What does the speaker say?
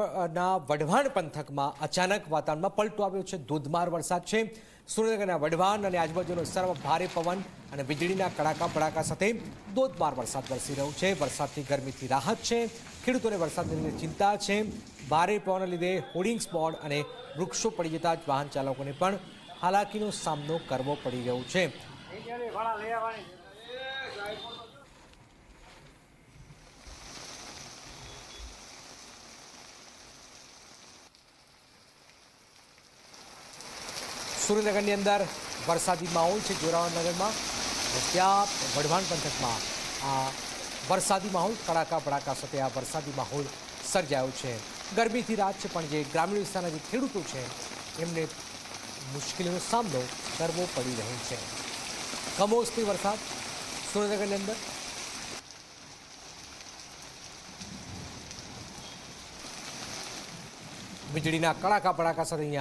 સુરેન્દ્રનગરના વઢવાણ પંથકમાં અચાનક વાતાવરણમાં પલટો આવ્યો છે. ધોધમાર વરસાદ છે. સુરેન્દ્રનગરના વઢવાણ અને આજુબાજુનો વિસ્તારમાં ભારે પવન અને વીજળીના કડાકા ભડાકા સાથે ધોધમાર વરસાદ વરસી રહ્યો છે. વરસાદથી ગરમીથી રાહત છે. ખેડૂતોને વરસાદને લીધે ચિંતા છે. ભારે પવનના લીધે હોર્ડિંગ્સ બોર્ડ અને વૃક્ષો પડી જતા જ વાહન ચાલકોને પણ હાલાકીનો સામનો કરવો પડી રહ્યો છે. સુરેન્દ્રનગરની અંદર વરસાદી માહોલ છે, જોરાવરનગરમાં. ત્યાં વઢવાણ પંથકમાં આ વરસાદી માહોલ કડાકા ભડાકા સાથે આ વરસાદી માહોલ સર્જાયો છે. ગરમીથી રાત છે, પણ જે ગ્રામીણ વિસ્તારના જે ખેડૂતો છે, એમને મુશ્કેલીનો સામનો કરવો પડી રહ્યો છે. કમોસમી વરસાદ સુરેન્દ્રનગરની અંદર. વીજળીના કડાકા ભડાકા સાથે અહીંયા